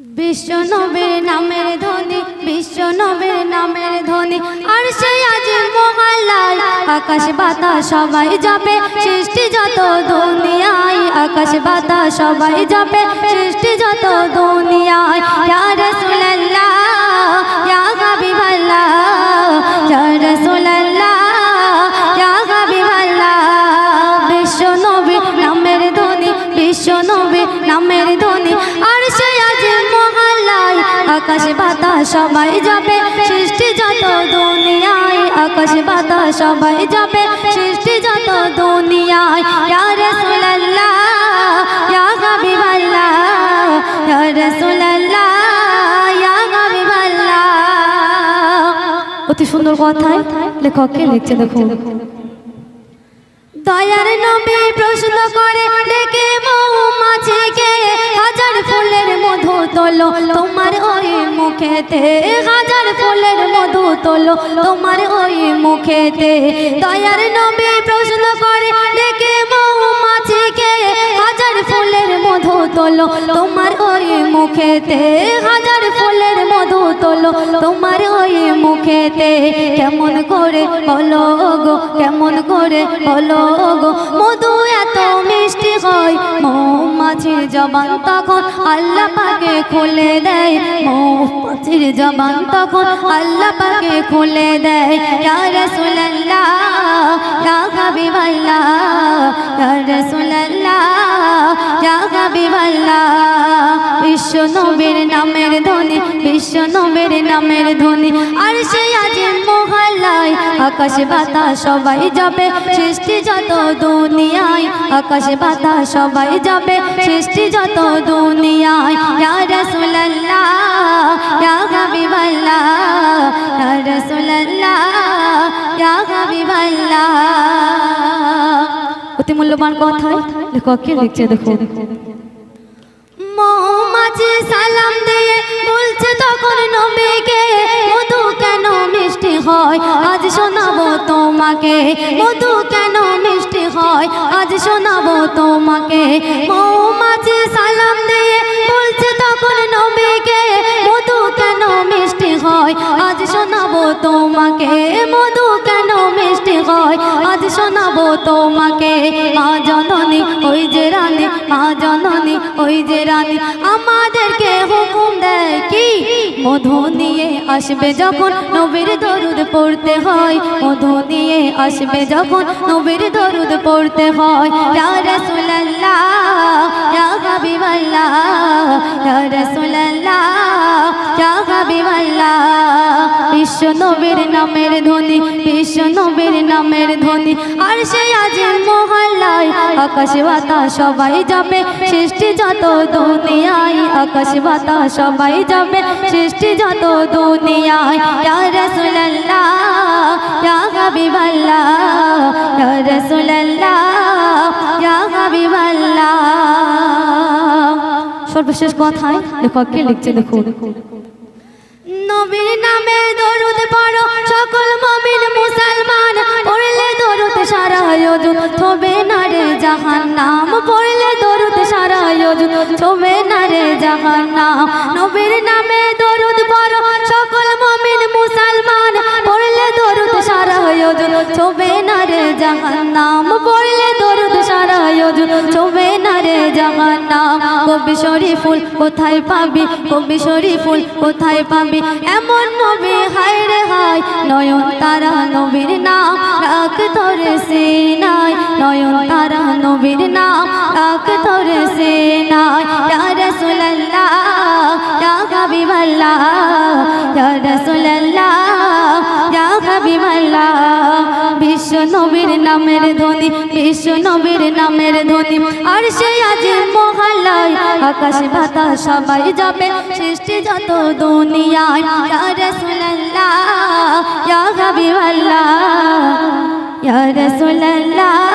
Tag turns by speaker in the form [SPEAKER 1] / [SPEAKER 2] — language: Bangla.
[SPEAKER 1] বিশ্ব নবীর নামের ধ্বনি, বিশ্ব নবীর নামের ধ্বনি। আর সে আজ মহালায় আকাশ বাতাস সবাই যাবে সৃষ্টি যত দুনিয়ায়, আকাশ বাতাস সবাই যাবে সৃষ্টি যত দুনিয়ায়। ইয়া রাসূলুল্লাহ, ইয়া হাবিবাল্লাহ, ইয়া রাসূলুল্লাহ, ইয়া হাবিবাল্লাহ। বিশ্ব নবীর নামের ধ্বনি, বিশ্ব নবীর নামের ধ্বনি। আর আকাশ বাতাস সবাই যাবে, সৃষ্টি যত দুনিয়ায়, আকাশ বাতাস সবাই যাবে, সৃষ্টি যত দুনিয়ায়। ইয়া রাসূলুল্লাহ, ইয়া হাবিবাল্লাহ, ইয়া রাসূলুল্লাহ, ইয়া হাবিবাল্লাহ। অতি সুন্দর কথায় লেখককে লিখছে, দেখুন। দয়ার নবী প্রশ্ন করে ডেকে মৌমাছিকে হাজার ফুলের মধু তোলো, তোমার মুখেতে হাজার ফুলের মধু তোলো, তোমার ওই মুখেতে। দয়ার নবী প্রশ্ন করে ডেকে মৌমাছিকে হাজার ফুলের মধু তোলো, তোমার ওই মুখেতে হাজার ফুলের মধু তোলো, তোমার ওই মুখেতে। কেমন করে বলো গো, কেমন করে বলো গো। মধু এত মিষ্টি হয়, মৌমাছির জবান তখন আল্লাহ পাকে খুলে দেয়। মৌমাছির জবান তখন আল্লাহ পাকে খুলে দেয়। রাসূলুল্লাহ, ইয়া হাবিবাল্লাহ ইয়া হাবিবাল্লাহ। বিশ্ব নামের ধ্বনি বিশ্ব নবীর নামের ধ্বনি। আর সে আজ মহালায়, আকাশ বাতাস সবাই যাবে, সৃষ্টি যত দুনিয়ায়, আকাশ বাতাস সবাই যাবে, সৃষ্টি যত দুনিয়ায়। ইয়া রাসূলুল্লাহ, ইয়া হাবিবাল্লাহ, ইয়া রাসূলুল্লাহ, ইয়া হাবিবাল্লাহ। অতি মূল্যবান কথায় লেখককে লিখছে দেখুন সালাম দিয়ে বলছে তখন নবীকে, মধু কেন মিষ্টি হয়? আজ শোনাবো তোমাকে। মধু কেন মিষ্টি হয়? আজ শোনাবো তোমাকে। সালাম দিয়ে বলছে তখন নবীকে, মধু কেন মিষ্টি হয়? আজ শোনাবো তোমাকে। মধু হয়, আজ শোনাবো তোমাকে। মা জননী, ওই যে রানী, মা জননী, ওই যে রানী, আমাদেরকে হুকুম দেয় কি? মধু নিয়ে আসবে যখন নবীর দরুদ পড়তে হয়, মধু নিয়ে আসবে যখন নবীর দরুদ পড়তে হয়। রাসূলুল্লাহ, ইয়া হাবিবাল্লাহ, ইয়া বিশ্ব নবীর নামের ধ্বনি বিশ্ব নবীর নামের ধ্বনি। আর সে আজ মহল্লায় সবাই যাবে, সৃষ্টি যত দুনিয়ায় আকাশ বাতাস সবাই যাবে, সৃষ্টি যত সর্বশেষ কথায় লেখককে লিখছে দেখুন। নবীর নামে দরুদ পড়ো, সকল মমিন মুসলমান। পড়লে দরুদ সারা আয়োজন তবে না রে জাহান নাম পড়লে দরুদ সারা আয়োজন তবে না রে জাহান নাম নবীর নামে দরুদ কবি শরীফুল কোথায় পাবি? কবি শরীফুল কোথায় পাবি? এমন নবী হায় রে হায়, নয়ন তারা নবীর নাম রাখ তোরে সিনাই। নয়ন তারা নবীর নাম রাখ তোরে সিনাই। ইয়া রাসূলুল্লাহ, ইয়া হাবিবাল্লাহ রাসূলুল্লাহ, ইয়া হাবিবাল্লাহ। বিশ্ব নবীর নামের ধ্বনি বিশ্ব নামের ধ্বনি। আর সে আজ মহালয়, আকাশ ভাতা সবাই যাবে। সৃষ্টি যত দুনিয়ায় রাসূলুল্লাহ, ইয়া হাবিবাল্লাহ, ইয়া রাসূলুল্লাহ।